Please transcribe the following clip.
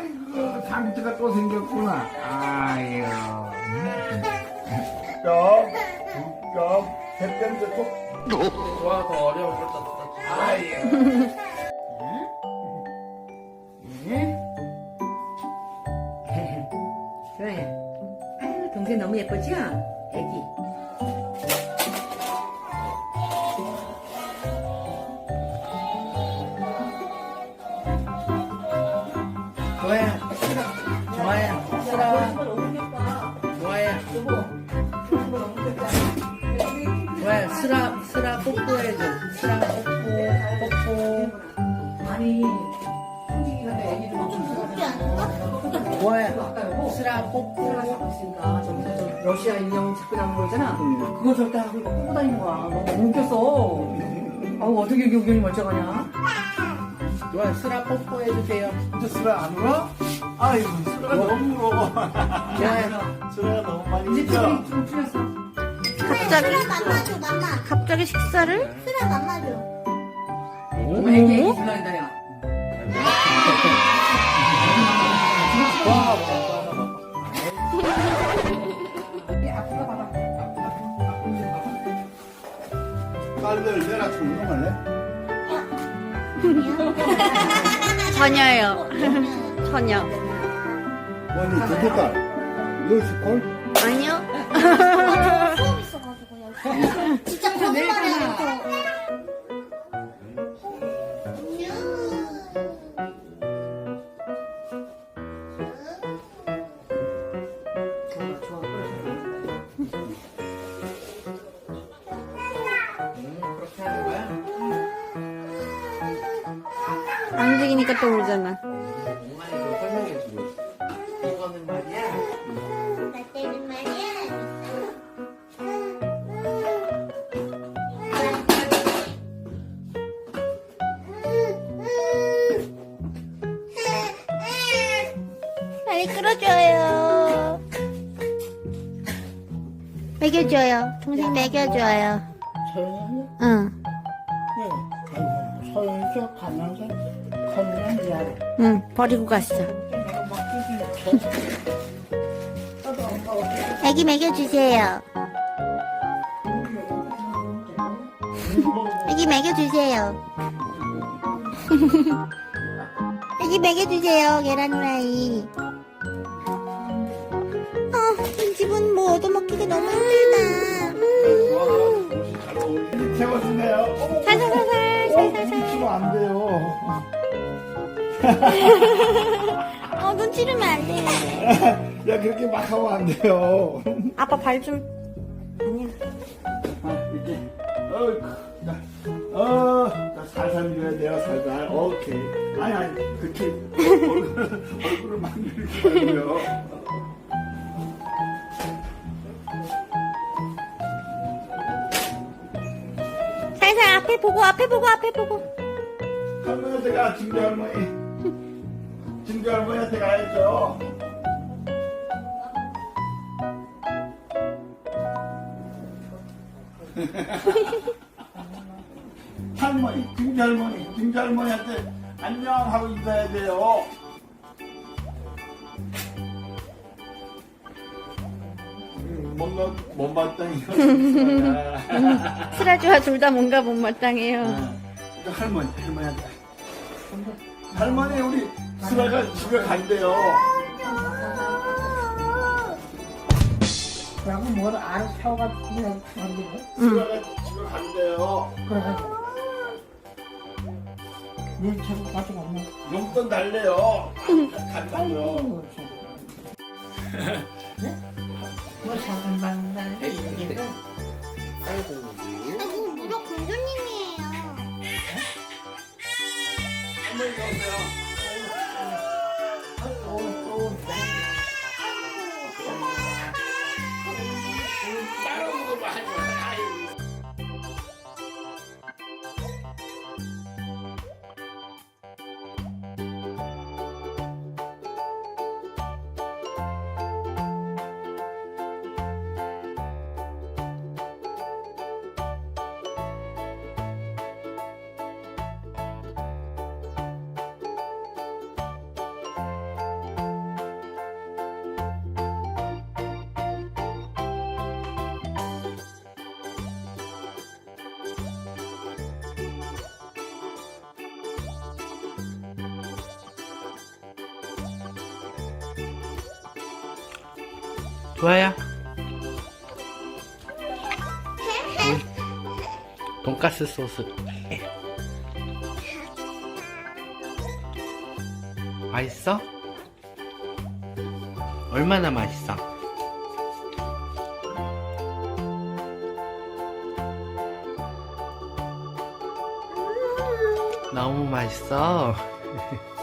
아이고, 상처가 또 생겼구나. 아유. 점, 두 점, 세 점째 톡. 좋아 더 어려워 그렇다 아유. 그래. 아유, 동생 너무 예쁘죠? 애기. 좀 좋아야 쓰라 뽀뽀 있으니까 저기서 저 러시아 인형 찾고 다니는 거 있잖아. 그거 절대 하고 이거 뽑고 다니는 거야. 너무 웃겼어. 아우, 어떻게 이렇게 의견이 멀쩡하냐? 좋아야 쓰라 뽀뽀 해주세요 이제 수라 안 울어? 아이고, 수라가 너무 울어. 좋아야 수라가 너무 많이 이제 울어. 좀, 좀 풀렸어. 갑자기 쓰라 만나줘, 맘마. 갑자기 식사를? 쓰라 만나줘. 어머, 애기, 애기 불난다, 야. 딸들 내가 운동할래? 전혀요. 전혀. 두두 딸. 루시콜? 아니요. 수업 있어가지고, 여기. 진짜 거짓말이 안 움직이니까 또 울잖아. 엉망이로 설명해 주고 있어 이거는 말이야 나 때는 말이야. 빨리 끌어줘요. 먹여줘요. 동생 먹여줘요. 서연이? 응, 네. 아이고, 서연이 저 가면서 미안해. 응, 버리고 갔어. 내가 엄마 어떻게 애기 먹여주세요. 애기 먹여주세요. 애기 먹여주세요, 계란 후라이. 어, 이 집은 뭐 얻어먹기가 너무 힘들다. 음. 채워주네요. 살살살살, 살살살. 치면 안 돼요. 어, 눈 찌르면 안 돼. 야, 그렇게 막 하면 안 돼요. 아빠 발 좀. 아니야. 아, 이렇게. 어이구, 자, 어, 자, 살살 밀어야 돼요, 살살. 오케이. 아니, 아니, 그렇게 얼굴을, 얼굴을 막 밀지 말고요. 살살 앞에 보고, 앞에 보고, 앞에 보고. 할머니한테 가, 증조 할머니. 증조 할머니한테 가야죠. 할머니, 증조 할머니, 증조 할머니한테 안녕 하고 인사해야 돼요. 음, 뭔가 못마땅해요. 스라주와 둘 다 뭔가 못마땅해요. 할머니, 할머니한테. 할머니, 우리 수라가 집에 간대요. 그러고 뭘 알아서 사와가지고 그냥 만들고 수라가 집에 간대요. 그래가지고 물차고 가지고 없네. 용돈 달래요. 간다고요. 아이고, 참. 네? 뭐 작은 얘기가 아이고 할 좋아요. 돈가스 소스. 맛있어? 얼마나 맛있어? 너무 맛있어.